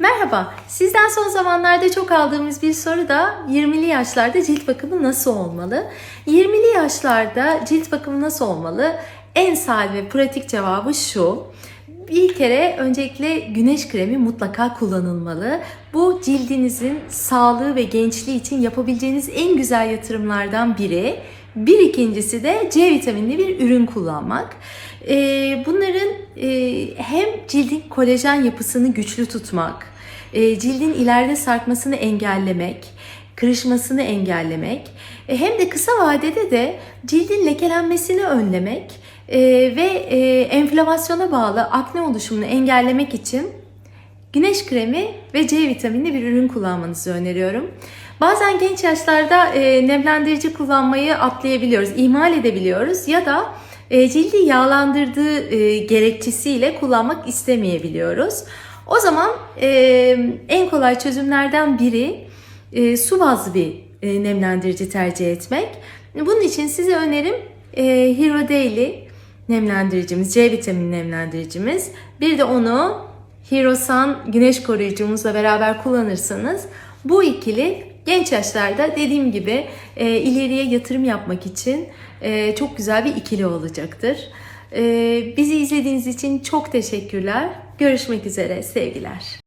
Merhaba, sizden son zamanlarda çok aldığımız bir soru da 20'li yaşlarda cilt bakımı nasıl olmalı? 20'li yaşlarda cilt bakımı nasıl olmalı? En sade ve pratik cevabı şu. Bir kere öncelikle güneş kremi mutlaka kullanılmalı. Bu cildinizin sağlığı ve gençliği için yapabileceğiniz en güzel yatırımlardan biri. Bir ikincisi de C vitaminli bir ürün kullanmak. Ee, bunların e, hem cildin kolajen yapısını güçlü tutmak, e, cildin ileride sarkmasını engellemek, kırışmasını engellemek e, hem de kısa vadede de cildin lekelenmesini önlemek e, ve e, enflamasyona bağlı akne oluşumunu engellemek için güneş kremi ve C vitaminli bir ürün kullanmanızı öneriyorum. Bazen genç yaşlarda e, nemlendirici kullanmayı atlayabiliyoruz, ihmal edebiliyoruz ya da e, cildi yağlandırdığı e, gerekçesiyle kullanmak istemeyebiliyoruz. O zaman e, en kolay çözümlerden biri e, su bazlı bir e, nemlendirici tercih etmek. Bunun için size önerim e, Hero Daily nemlendiricimiz, C vitamini nemlendiricimiz. Bir de onu Hero Sun güneş koruyucumuzla beraber kullanırsanız bu ikili genç yaşlarda dediğim gibi e, ileriye yatırım yapmak için e, çok güzel bir ikili olacaktır. E, bizi izlediğiniz için çok teşekkürler. Görüşmek üzere sevgiler.